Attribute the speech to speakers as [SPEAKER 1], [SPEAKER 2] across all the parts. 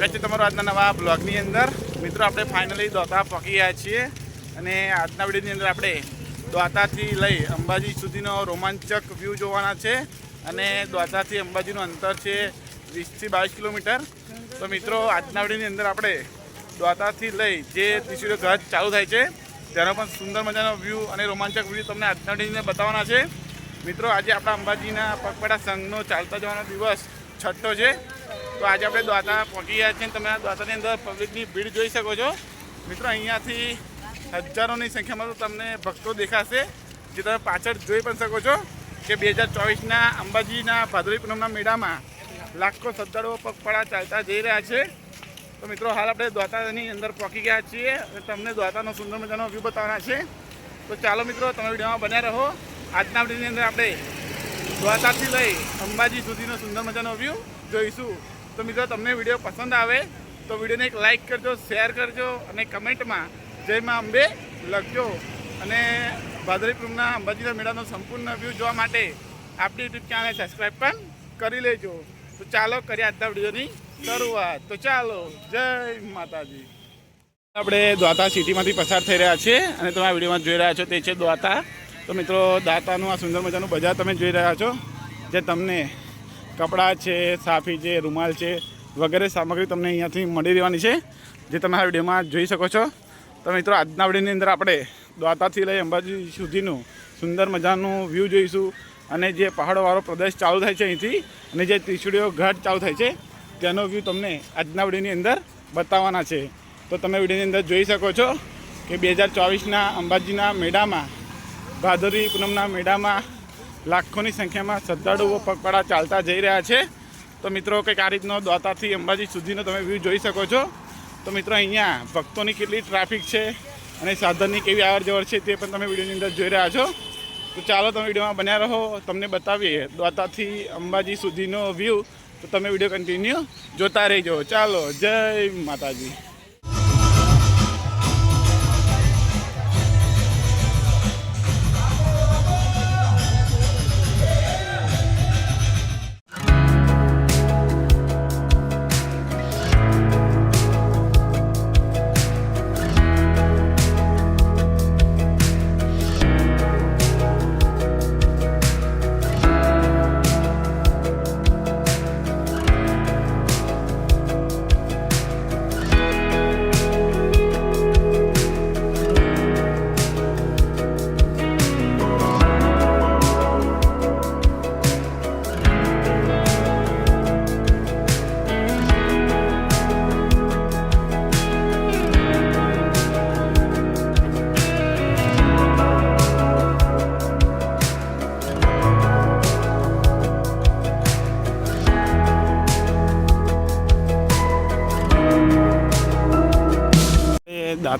[SPEAKER 1] સ્વાગત છે તમારું આજના નવા બ્લોગની અંદર. મિત્રો, આપણે ફાઇનલી દોતા પહોંચી ગયા છીએ અને આજના વિડીયોની અંદર આપણે દ્વાતાથી લઈ અંબાજી સુધીનો રોમાંચક વ્યૂ જોવાના છે અને દ્વાતાથી અંબાજીનું અંતર છે વીસથી બાવીસ કિલોમીટર. તો મિત્રો, આજના વિડીયોની અંદર આપણે દ્વાતાથી લઈ જે ત્રિશુળ ઘાટ ચાલુ થાય છે, તેનો પણ સુંદર મજાનો વ્યૂ અને રોમાંચક વ્યૂ તમને આજના વિડીયોની બતાવવાના છે. મિત્રો, આજે આપણા અંબાજીના પગપાળા સંઘનો ચાલતા જવાનો દિવસ છઠ્ઠો છે. તો આજે આપણે દ્વારકા પહોંચી ગયા છીએ તમે આ દ્વારકાની અંદર પબ્લિકની ભીડ જોઈ શકો છો. મિત્રો, અહીંયાથી હજારોની સંખ્યામાં તો તમને ભક્તો દેખાશે, જે તમે પાછળ જોઈ પણ શકો છો કે બે હજાર ચોવીસના અંબાજીના ભાદરવી પૂનમના મેળામાં લાખો શ્રદ્ધાળુઓ પગપાળા ચાલતા જઈ રહ્યા છે. તો મિત્રો, હાલ આપણે દ્વારકાની અંદર પહોંચી ગયા છીએ અને તમને દ્વારાનો સુંદર મજાનો વ્યૂ બતાવવાના છે. તો ચાલો મિત્રો, તમે વિડીયોમાં બન્યા રહો. આજના વિડીયોની અંદર આપણે દ્વારકાથી લઈ અંબાજી સુધીનો સુંદર મજાનો વ્યૂ જોઈશું. તો મિત્રો, તમને વીડિયો પસંદ આવે તો વિડીયોને એક લાઇક કરજો શેર કરજો અને કમેન્ટમાં જય માં અંબે લખજો. અને ભાદરી અંબાજીના મેળાનો સંપૂર્ણ વ્યૂ જોવા માટે આપણી યુટ્યુબ ચેનલને સબસ્ક્રાઈબ પણ કરી લેજો. તો ચાલો કરીએ આજના વિડીયોની શરૂઆત. તો ચાલો, જય માતાજી. આપણે દ્વાતા સિટીમાંથી પસાર થઈ રહ્યા છીએ અને તમે આ વિડીયોમાં જોઈ રહ્યા છો તે છે દ્વાતા તો મિત્રો દાતાનું આ સુંદર મજાનું બજાર તમે જોઈ રહ્યા છો. જે તમને કપડાં છે, સાફી છે, રૂમાલ છે વગેરે સામગ્રી તમને અહીંયાથી મળી રહેવાની છે, જે તમે આ વિડીયોમાં જોઈ શકો છો. તો મિત્રો, આજના વિડીયોની અંદર આપણે દ્વારકાથી લઈ અંબાજી સુધીનું સુંદર મજાનું વ્યૂ જોઈશું અને જે પહાડોવાળો પ્રદેશ ચાલુ થાય છે અહીંથી અને જે ત્રિશુડીઓ ઘાટ ચાલુ થાય છે, તેનો વ્યૂ તમને આજના વિડીયોની અંદર બતાવવાના છે. તો તમે વિડીયોની અંદર જોઈ શકો છો કે બે હજાર ચોવીસના અંબાજીના મેળામાં, ભાદરવી પૂનમના મેળામાં લાખોની સંખ્યામાં શ્રદ્ધાળુઓ પગપાળા ચાલતા જઈ રહ્યા છે. તો મિત્રો, કંઈક આ રીતનો દ્વાતાથી અંબાજી સુધીનો તમે વ્યૂ જોઈ શકો છો. તો મિત્રો, અહીંયા ભક્તોની કેટલી ટ્રાફિક છે અને સાધનની કેવી આવર છે તે પણ તમે વિડીયોની અંદર જોઈ રહ્યા છો. તો ચાલો, તમે વિડીયોમાં બન્યા રહો. તમને બતાવીએ દ્વાતાથી અંબાજી સુધીનો વ્યૂ તો તમે વીડિયો કન્ટિન્યુ જોતા રહેજો. ચાલો, જય માતાજી.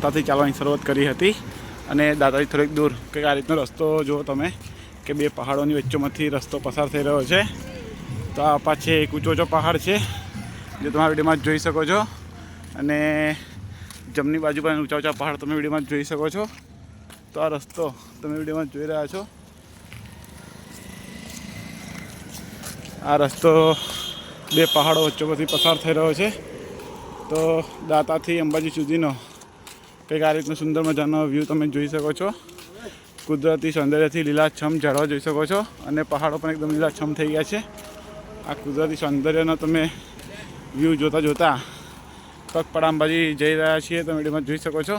[SPEAKER 1] દાતાથી ચાલવાની શરૂઆત કરી હતી અને દાતાથી થોડીક દૂર. કંઈક આ રીતનો રસ્તો જુઓ તમે, કે બે પહાડોની વચ્ચોમાંથી રસ્તો પસાર થઈ રહ્યો છે. તો આ પાછે એક ઊંચો ઊંચો પહાડ છે, જે તમે વિડીયોમાં જોઈ શકો છો. અને જમણી બાજુ પર ઊંચા ઊંચા પહાડ તમે વિડીયોમાં જોઈ શકો છો. તો આ રસ્તો તમે વિડીયોમાં જોઈ રહ્યા છો. આ રસ્તો બે પહાડો વચ્ચોમાંથી પસાર થઈ રહ્યો છે. તો દાતાથી અંબાજી સુધીનો કંઈક આ રીતનો સુંદર મજાનો વ્યૂ તમે જોઈ શકો છો. કુદરતી સૌંદર્યથી લીલાછમ ઝાડવા જોઈ શકો છો અને પહાડો પણ એકદમ લીલાછમ થઈ ગયા છે. આ કુદરતી સૌંદર્યનો તમે વ્યૂ જોતા જોતા પગપાળા અંબાજી જઈ રહ્યા છીએ, તમે વિડીયોમાં જોઈ શકો છો.